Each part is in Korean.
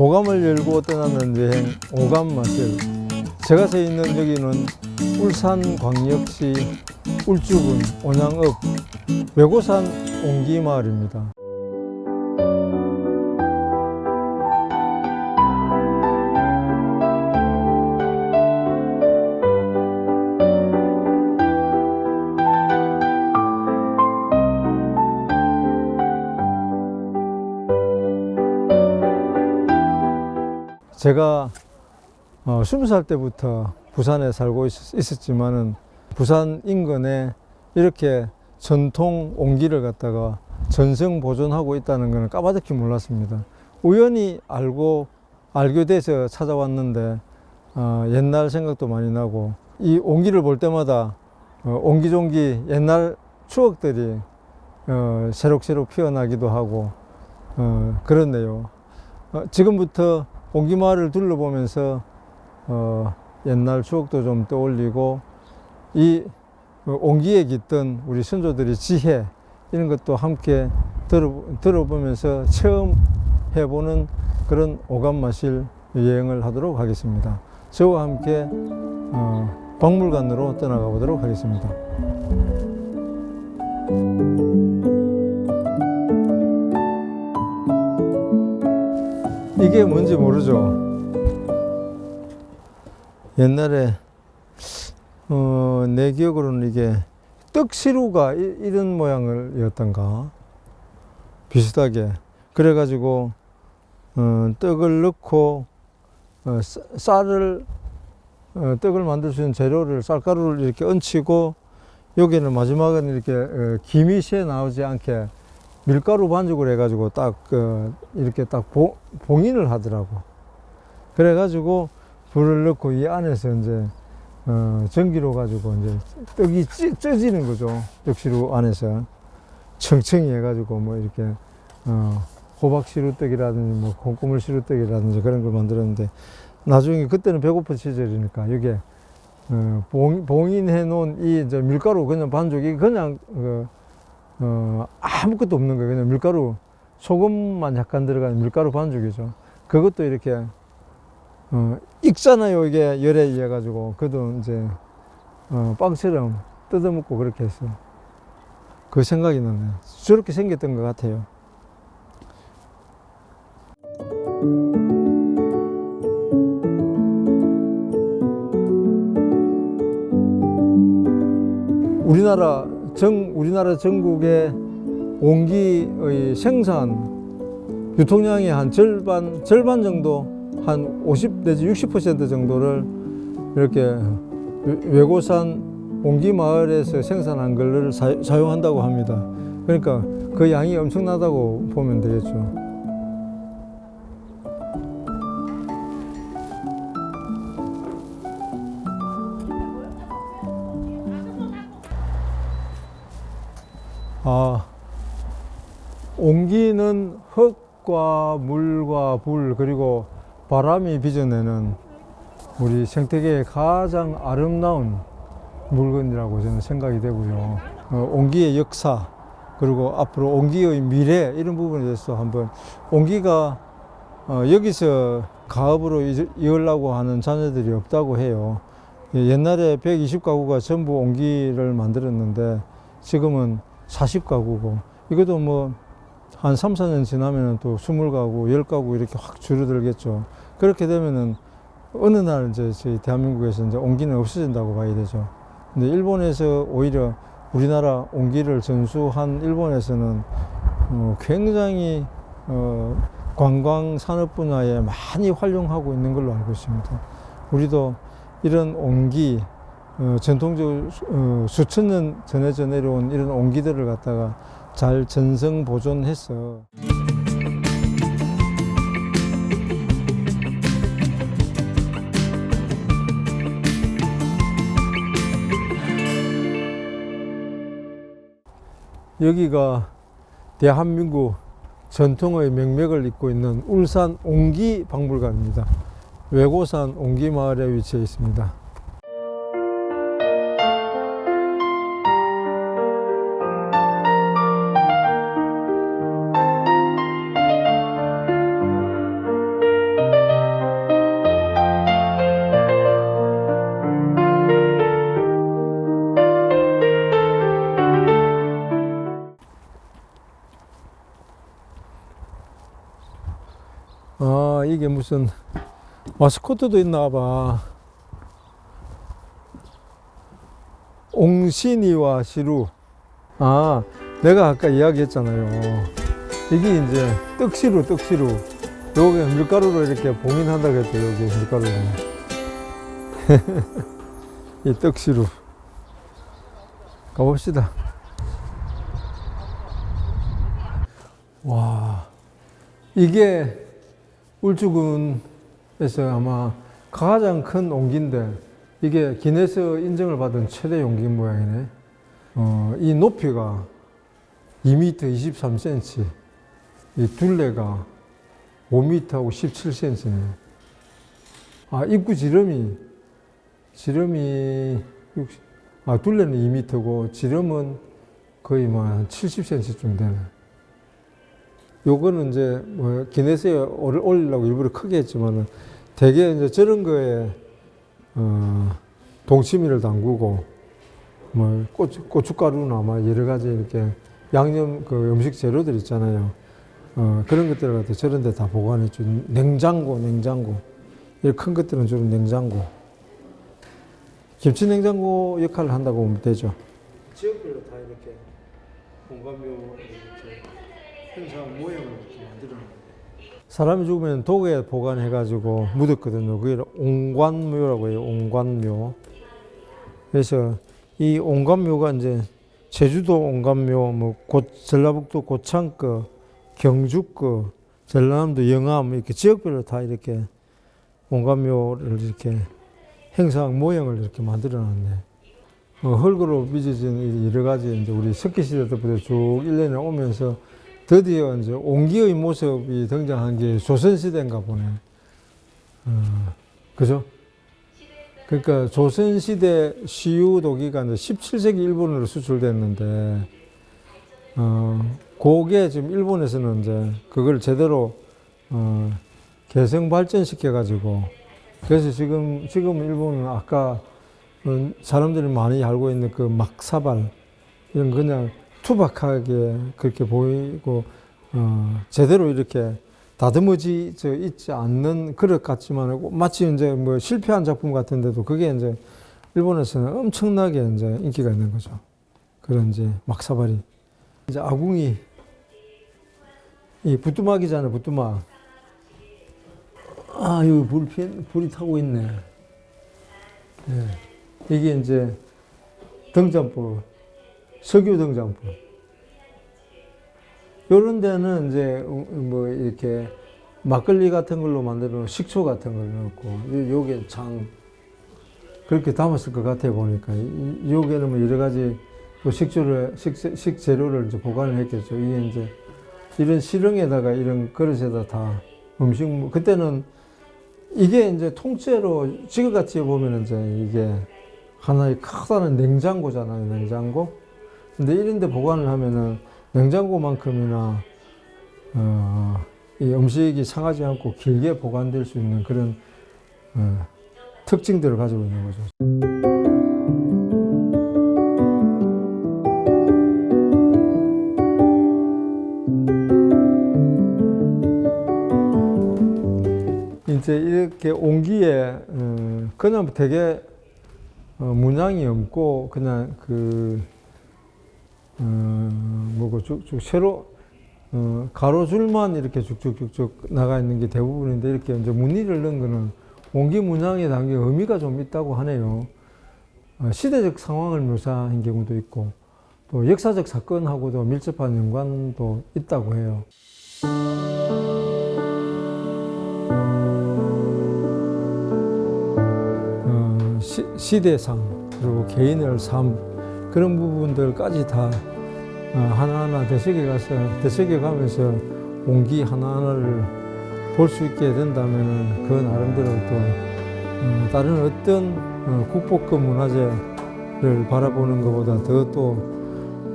오감을 열고 떠나는 여행 오감 마실 제가 서 있는 여기는 울산 광역시 울주군 온양읍 외고산 옹기마을입니다. 제가 어, 20살 때부터 부산에 살고 있, 있었지만은 부산 인근에 이렇게 전통 옹기를 갖다가 전승 보존하고 있다는 것은 까마득히 몰랐습니다. 우연히 알고 알게 돼서 찾아왔는데 어, 옛날 생각도 많이 나고 이 옹기를 볼 때마다 어, 옹기종기 옛날 추억들이 어, 새록새록 피어나기도 하고 어, 그렇네요. 어, 지금부터 옹기마을을 둘러보면서 어, 옛날 추억도 좀 떠올리고 이 어, 옹기에 깃든 우리 선조들의 지혜 이런 것도 함께 들어, 들어 보면서 체험 해보는 그런 오감마실 여행을 하도록 하겠습니다. 저와 함께 어, 박물관으로 떠나가 보도록 하겠습니다. 이게 뭔지 모르죠. 옛날에 어, 내 기억으로는 이게 떡시루가 이- 이런 모양을이었던가 비슷하게 그래가지고 어, 떡을 넣고 어, 쌀- 쌀을 어, 떡을 만들 수 있는 재료를 쌀가루를 이렇게 얹히고 여기는 마지막은 이렇게 어, 새 나오지 않게 밀가루 반죽을 해가지고 딱 어, 이렇게 딱 봉, 봉인을 하더라고. 그래가지고 불을 넣고 이 안에서 이제 어, 전기로 가지고 이제 떡이 찌, 쪄지는 거죠. 떡시루 안에서 청청이 해가지고 뭐 이렇게 어, 호박 시루떡이라든지 뭐 콩고물 시루떡이라든지 그런 걸 만들었는데 나중에 그때는 배고픈 시절이니까 여기에 어, 봉, 봉인해 놓은 이 밀가루 그냥 반죽이 그냥 그, 어, 아무것도 없는 거예요. 그냥 밀가루 소금만 약간 들어간 밀가루 반죽이죠. 그것도 이렇게 어, 익잖아요. 이게 열에 의해 가지고 그도 이제 어, 빵처럼 뜯어먹고 그렇게 했어. 그 생각이 나네요. 저렇게 생겼던 것 같아요. 우리나라 전 우리나라 전국의 옹기의 생산 유통량의 한 절반 절반 정도 한 50 내지 60% 정도를 이렇게 외고산 옹기 마을에서 생산한 걸를 사, 사용한다고 합니다. 그러니까 그 양이 엄청나다고 보면 되겠죠. 아, 옹기는 흙과 물과 불 그리고 바람이 빚어내는 우리 생태계의 가장 아름다운 물건이라고 저는 생각이 되고요. 어, 옹기의 역사 그리고 앞으로 옹기의 미래 이런 부분에 대해서 한번 옹기가 어, 여기서 가업으로 이- 이으려고 하는 자녀들이 없다고 해요. 예, 옛날에 120가구가 전부 옹기를 만들었는데 지금은 40가구고 이것도 뭐한 3, 4년 지나면은 또 20가구, 10가구 이렇게 확 줄어들겠죠. 그렇게 되면은 어느 날 이제 저희 대한민국에서 이제 옹기는 없어진다고 봐야 되죠. 근데 일본에서 오히려 우리나라 옹기를 전수한 일본에서는 어, 굉장히 어, 관광 산업 분야에 많이 활용하고 있는 걸로 알고 있습니다. 우리도 이런 옹기 어, 전통적 어, 수천 년 전해져 내려온 이런 옹기들을 갖다가 잘 전성 보존해서 여기가 대한민국 전통의 명맥을 잇고 있는 울산 옹기 박물관입니다. 외고산 옹기 마을에 위치해 있습니다. 이게 무슨 마스코트도 있나 봐. 옹신이와 시루. 아, 내가 아까 이야기했잖아요. 이게 이제 떡시루, 떡시루. 요게 밀가루로 이렇게 봉인한다고 했죠, 여기 밀가루로. 이 떡시루. 가봅시다. 와, 이게 울주군에서 아마 가장 큰 옹기인데 이게 기네스 인정을 받은 최대 용기 모양이네. 어, 이 높이가 2m 23cm, 이 둘레가 5m하고 17cm네. 아, 입구 지름이, 지름이, 60, 아, 둘레는 2m고, 지름은 거의 뭐한 70cm쯤 되네. 요거는 이제 뭐 올- 올리려고 일부러 크게 했지만은 대개 이제 저런 거에 어, 동치미를 담그고 뭐 고추, 고춧가루나 뭐 여러 가지 이렇게 양념 그 음식 재료들 있잖아요. 어, 그런 것들을 갖다 저런 데 다 보관해 준 냉장고, 냉장고. 이큰 것들은 주로 냉장고. 김치 냉장고 역할을 한다고 보면 되죠. 지역별로 다 이렇게 공감묘 행사 모형을 만들어 사람이 죽으면 독에 보관해가지고 묻었거든요. 그게 옹관묘라고 해요. 옹관묘. 그래서 이 옹관묘가 이제 제주도 옹관묘, 뭐 고, 전라북도 고창거, 경주거, 전라남도 영암 이렇게 지역별로 다 이렇게 옹관묘를 이렇게 행사한 모형을 이렇게 만들어놨네. 어, 흙으로 빚어진 여러 가지 이제 우리 석기 시대 때부터 쭉 일년에 오면서 드디어 이제 옹기의 모습이 등장한 게 조선시대인가 보네. 어, 그죠? 그러니까 조선시대 시유도기가 이제 17세기 일본으로 수출됐는데, 어, 그게 지금 일본에서는 이제 그걸 제대로, 어, 개성 발전시켜가지고, 그래서 지금, 지금 일본은 아까 어, 사람들이 많이 알고 있는 그 막사발, 이런 그냥 투박하게 그렇게 보이고 어, 제대로 이렇게 다듬어지 저 있지 않는 그릇 같지만 마치 이제 뭐 실패한 작품 같은데도 그게 이제 일본에서는 엄청나게 이제 인기가 있는 거죠. 그런 이제 막사발이 이제 아궁이 이 부뚜막이잖아요. 부뚜막. 아, 여기 불 피, 불이 타고 있네. 예. 이게 이제 등잔불. 석유 등장품. 요런 데는 이제 뭐 이렇게 막걸리 같은 걸로 만들어 식초 같은 걸 넣고 요- 요게 장 그렇게 담았을 것 같아 보니까 이- 요게는 뭐 여러 가지 또 식초를 식, 식재료를 이제 보관을 했겠죠. 이게 이제 이런 실흥에다가 이런 그릇에다 다 음식 뭐 그때는 이게 이제 통째로 지금같이 보면 이제 이게 하나의 크다는 냉장고잖아요. 냉장고. 근데 이런 데 보관을 하면은 냉장고만큼이나 어, 이 음식이 상하지 않고 길게 보관될 수 있는 그런 어, 특징들을 가지고 있는 거죠. 이제 이렇게 온기에 어, 그냥 되게 어, 문양이 없고 그냥 그 어, 뭐고 쭉쭉 세로 어, 가로줄만 이렇게 쭉쭉쭉쭉 나가 있는 게 대부분인데 이렇게 이제 무늬를 넣은 거는 온기 문양에 담긴 의미가 좀 있다고 하네요. 어, 시대적 상황을 묘사한 경우도 있고 또 역사적 사건하고도 밀접한 연관도 있다고 해요. 어, 시, 시대상 그리고 개인의 삶 그런 부분들까지 다 어, 하나하나 되새겨 가서 되새겨 가면서 온기 하나하나를 볼 수 있게 된다면 그 나름대로 또 어, 다른 어떤 어, 국보급 문화재를 바라보는 것보다 더또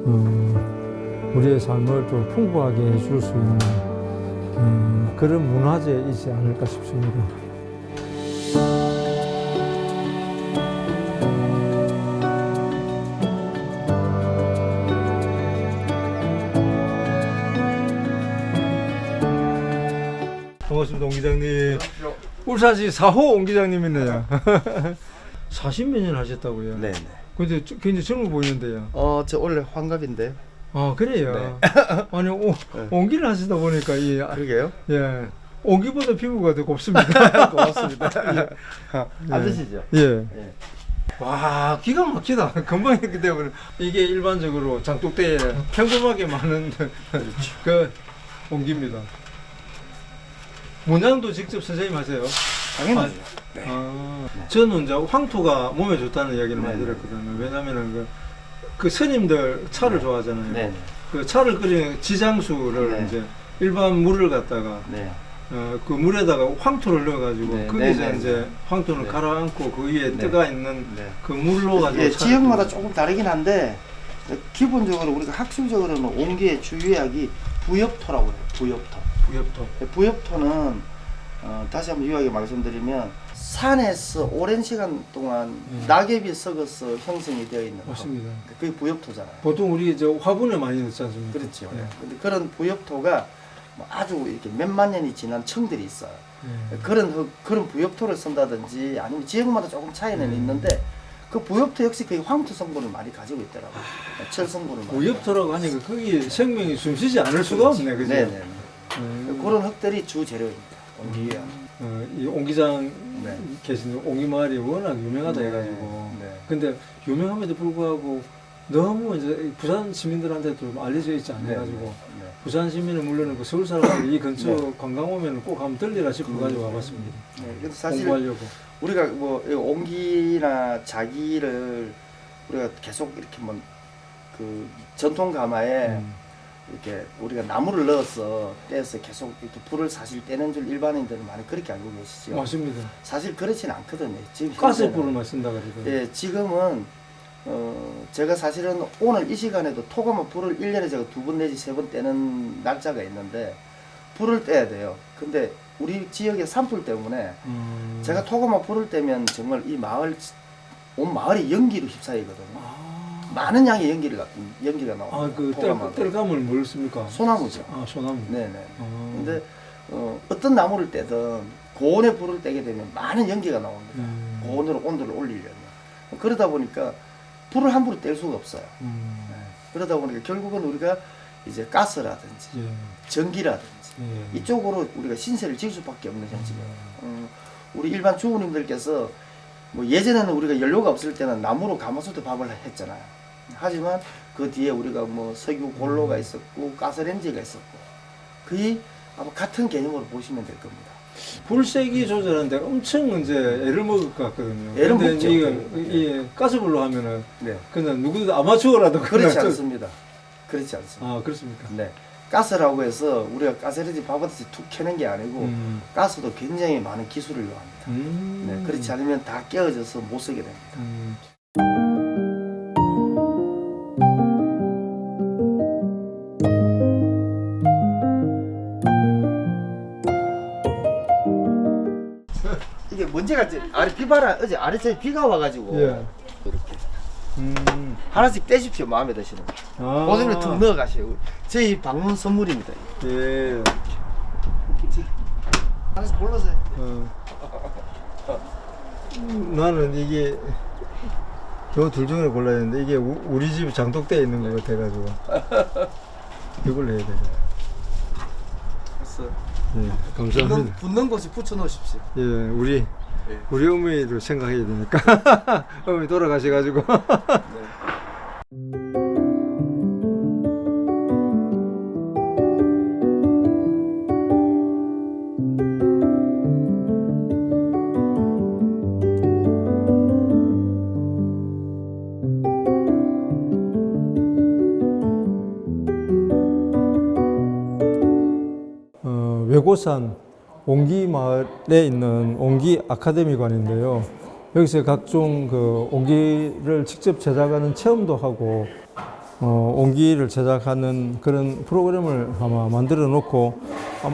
어, 우리의 삶을 또 풍부하게 해줄 수 있는 음, 그런 문화재이지 않을까 싶습니다. 반갑습니다. 옹 기장님. 울산시 4호 옹 기장님이네요. 40몇 년 하셨다고요? 네. 근데 저- 굉장히 젊어 보이는데요. 어, 저 원래 환갑인데. 아 그래요. 아니 오, 네. 옹기를 하시다 보니까 이 아, 그러게요. 예 옹기보다 피부가 더 곱습니다. 고맙습니다. 앉으시죠. 예. 예. 와 기가 막히다. 금방 했기 때문에 이게 일반적으로 장독대에 평범하게 많은 그 옹기입니다. 문양도 직접 선생님 하세요? 당연하죠. 아, 저는 이제 황토가 몸에 좋다는 이야기를 많이 네. 들었거든요. 왜냐면은 그, 그 스님들 차를 좋아하잖아요. 네. 그 차를 끓이는 지장수를 네. 이제 일반 물을 갖다가 네. 어, 그 물에다가 황토를 넣어가지고 네, 거기서 네, 네, 이제 네. 황토를 네. 가라앉고 그 위에 네. 뜨가 있는 네. 그 물로 가지고 예, 차를 지역마다 조금 다르긴 한데 기본적으로 우리가 학술적으로는 옹기의 주요약이 부엽토라고 해요. 부엽토. 부엽토. 부엽토는 어, 다시 한번 유하게 말씀드리면 산에서 오랜 시간 동안 음. 낙엽이 썩어서 형성이 되어 있는 거. 맞습니다. 그게 부엽토잖아요. 보통 우리 저 화분에 많이 넣지 않습니까? 그렇죠. 예. 근데 그런 부엽토가 뭐 아주 이렇게 몇만 년이 지난 청들이 있어요. 예. 그런 흙, 그런 부엽토를 쓴다든지 아니면 지역마다 조금 차이는 음. 있는데 그 부엽토 역시 거의 황토 성분을 많이 가지고 있더라고요. 철 성분을 많이. 부엽토라고 하니까 거기 생명이 숨쉬지 않을 수가 없네, 그죠? 네네. 음. 그런 흙들이 주 재료입니다. 옹기유야. 어, 이 옹기장 네. 계신 옹기 마을이 워낙 유명하다 네, 해가지고 네. 근데 유명함에도 불구하고 너무 이제 부산 시민들한테도 알려져 있지 않아가지고 네. 부산 시민은 물론 그 서울 사람들이 이 근처 네. 관광 오면 꼭 한번 들리라 싶어가지고 와봤습니다. 네. 그래서 사실 공부하려고. 우리가 뭐이 옹기나 자기를 우리가 계속 이렇게 뭐그 전통 가마에 음. 이렇게 우리가 나무를 넣어서 떼서 계속 이렇게 불을 사실 떼는 줄 일반인들은 많이 그렇게 알고 계시죠. 맞습니다. 사실 그렇지는 않거든요. 지금 가스 불을 현재는. 만 쓴다 그러더라고요. 예, 지금은 어 제가 사실은 오늘 이 시간에도 토가마 불을 1년에 제가 두 번 내지 세 번 떼는 날짜가 있는데 불을 떼야 돼요. 근데 우리 지역의 산불 때문에 음. 제가 토가마 불을 떼면 정말 이 마을 온 마을이 연기로 휩싸이거든요. 아, 많은 양의 연기를 가- 연기가 나와요. 아그. 뗄감을 뭘 씁니까? 소나무죠. 아 소나무. 네네. 아. 근데 어, 어떤 나무를 떼든 고온에 불을 떼게 되면 많은 연기가 나옵니다. 음. 고온으로 온도를 올리려면 그러다 보니까 불을 함부로 뗄 수가 없어요. 음. 네. 그러다 보니까 결국은 우리가 이제 가스라든지 예. 전기라든지 예. 이쪽으로 우리가 신세를 질 수밖에 없는 현실이에요. 음, 우리 일반 주부님들께서 뭐 예전에는 우리가 연료가 없을 때는 나무로 가마솥에 밥을 했잖아요. 하지만 그 뒤에 우리가 뭐 석유 골로가 있었고 가스렌지가 있었고 거의 아마 같은 개념으로 보시면 될 겁니다. 불세기 조절하는데 엄청 이제 애를 먹을 것 같거든요. 애를 먹죠. 이거 네. 이 가스불로 하면은 네. 그냥 누구도 아마추어라도 그렇지 않습니다. 그렇지 않습니다. 아 그렇습니까? 네. 가스라고 해서 우리가 가스레인지 밥하듯이 툭 켜는 게 아니고 음. 가스도 굉장히 많은 기술을 요합니다. 음. 네, 그렇지 않으면 다 깨어져서 못 쓰게 됩니다. 음. 이제 아래 비바람 어제 아래쪽에 비가 와가지고 예. 이렇게 음. 하나씩 떼십시오 마음에 드시는 거. 아. 고생을 툭 넣어 가시고 저희 방문 선물입니다. 예. 하나씩 골라서요. 어. 나는 이게 요둘 중에 골라야 되는데 이게 우, 우리 집 장독대에 있는 것 같아가지고 이걸 해야 돼. 됐어. 예, 감사합니다. 붙는 곳에 붙여 놓으십시오. 예, 우리 예. 우리 어머니를 생각해야 되니까 어머니 돌아가셔가지고 어, 외고산 옹기 마을에 있는 옹기 아카데미관인데요. 여기서 각종 그 옹기를 직접 제작하는 체험도 하고 어, 옹기를 제작하는 그런 프로그램을 아마 만들어 놓고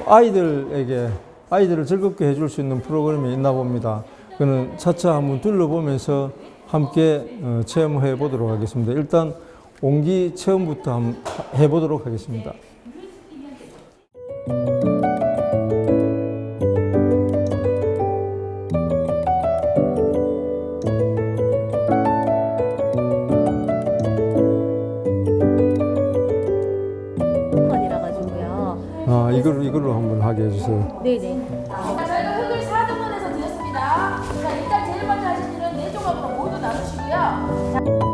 아이들에게 아이들을 즐겁게 해줄 수 있는 프로그램이 있나 봅니다. 그는 차차 한번 둘러보면서 함께 어, 체험해 보도록 하겠습니다. 일단 옹기 체험부터 한번 해보도록 하겠습니다. 네네. 자, 저희가 흙을 4등분해서 드렸습니다. 자, 일단 제일 먼저 하실 일은 네 조각으로 모두 나누시고요.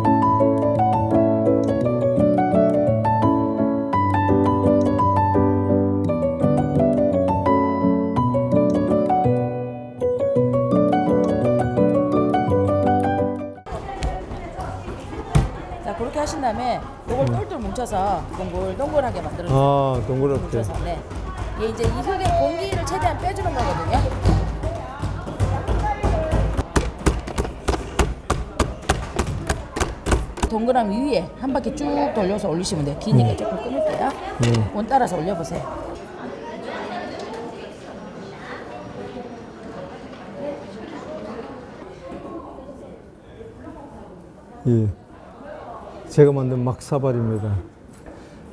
자, 그렇게 하신 다음에 이걸 똘똘 뭉쳐서 동글 동글하게 만들어 주세요. 아, 동그랗게. 뭉쳐서 네. 이게 이제 이 흙의 공기를 최대한 빼주는 거거든요. 동그라미 위에 한 바퀴 쭉 돌려서 올리시면 돼요. 기니까 조금 끊을게요. 원 따라서 올려보세요. 예. 제가 만든 막사발입니다.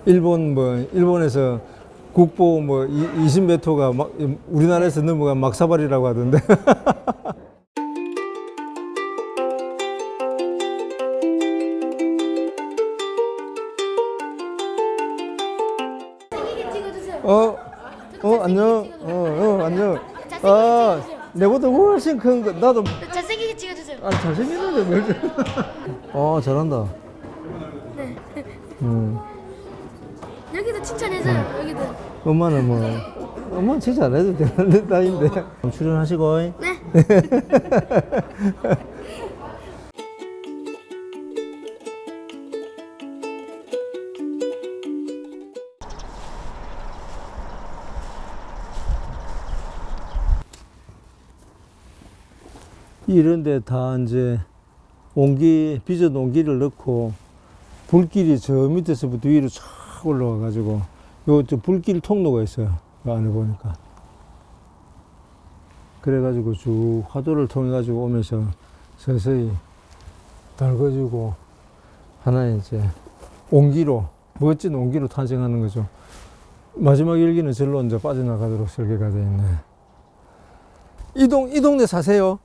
일본 뭐 일본에서 국보 뭐 20m가 막 우리나라에서 넘어간 막사발이라고 하던데. 어, 어 안녕, 어, 어 안녕. 아, 내보다 훨씬 큰 거, 나도 잘생기게 찍어주세요. 아 잘생겼는데 뭘? 좀- 어 잘한다. 네. 음. 엄마는 뭐 엄마는 진짜 안 해도 되는 나이인데 출연하시고 네. 이런데 다 이제 온기 빚은 온기를 넣고 불길이 저 밑에서부터 위로 쫙 올라와 가지고 요저 불길 통로가 있어요 그 안에 보니까 그래 가지고 쭉 화도를 통해 가지고 오면서 서서히 달궈지고 하나의 이제 온기로 멋진 온기로 탄생하는 거죠 마지막 일기는 절로 이제 빠져나가도록 설계가 되어 있네 이동 이 동네 사세요?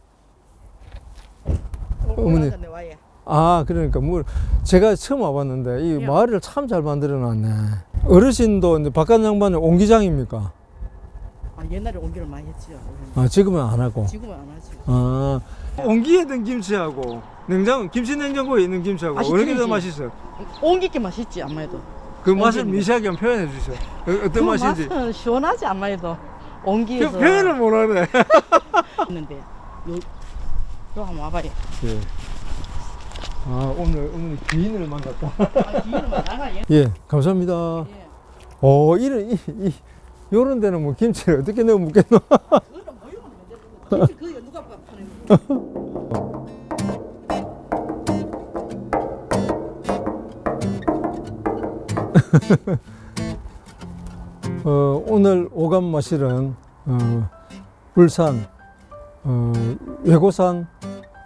어머니. 아, 그러니까 뭐 제가 처음 와봤는데 이 마을을 참 잘 만들어 놨네. 어르신도 이제 바깥 양반의 옹기장입니까? 아, 옛날에 옮기를 많이 했지요. 아, 지금은 안 하고. 지금은 안 하지. 아, 옹기에 든 김치하고 냉장 김치 냉장고에 있는 김치하고 맛이 어느 게 더 틀리지. 맛있어요? 옮기게 맛있지 아무래도. 그 맛을. 미세하게 한번 표현해 주세요. 어, 어떤 그 맛인지. 맛은 시원하지 아무래도. 표, 옮기에서 표현을 못 하네. 있는데 요, 요 한번 와봐요. 예. 아, 오늘 어머니 귀인을 만났다. 아, 뒤에는 나가 얘. 예, 감사합니다. 예. 어, 이런, 이, 이, 요런 데는 뭐 김치를 어떻게 넣어 먹겠노? 김치 그게 누가 파는 거? 어, 오늘 오감 마실은, 어, 울산, 어, 외고산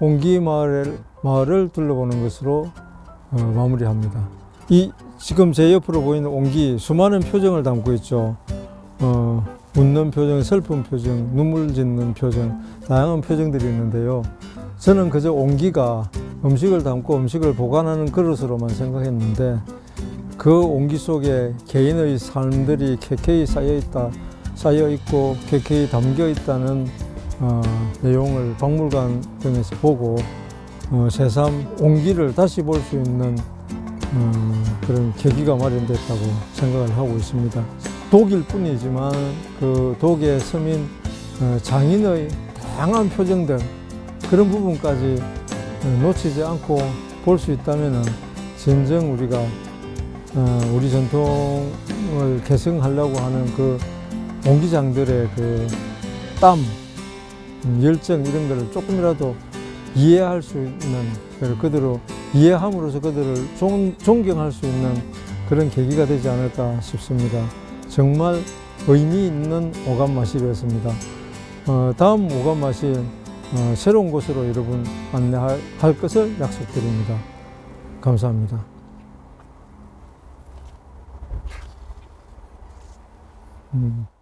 옹기 마을, 마을을 둘러보는 것으로 어, 마무리합니다. 이, 지금 제 옆으로 보이는 옹기 수많은 표정을 담고 있죠. 어, 웃는 표정, 슬픈 표정, 눈물 짓는 표정, 다양한 표정들이 있는데요. 저는 그저 옹기가 음식을 담고 음식을 보관하는 그릇으로만 생각했는데 그 온기 속에 개인의 삶들이 캐캐이 쌓여 있다, 쌓여 있고 캐캐이 담겨 있다는 어, 내용을 박물관 등에서 보고 어, 새삼 온기를 다시 볼 수 있는 어, 그런 계기가 마련됐다고 생각을 하고 있습니다. 독일 뿐이지만 그 독의 서민 어, 장인의 다양한 표정들 그런 부분까지 어, 놓치지 않고 볼 수 있다면 진정 우리가 어, 우리 전통을 계승하려고 하는 그 옹기장들의 그 땀, 음, 열정 이런 거를 조금이라도 이해할 수 있는 그대로 이해함으로써 그들을 존, 존경할 수 있는 그런 계기가 되지 않을까 싶습니다. 정말 의미 있는 오감 마실이었습니다. 어, 다음 오감 마실 어, 새로운 곳으로 여러분 안내할 할 것을 약속드립니다. 감사합니다. 음.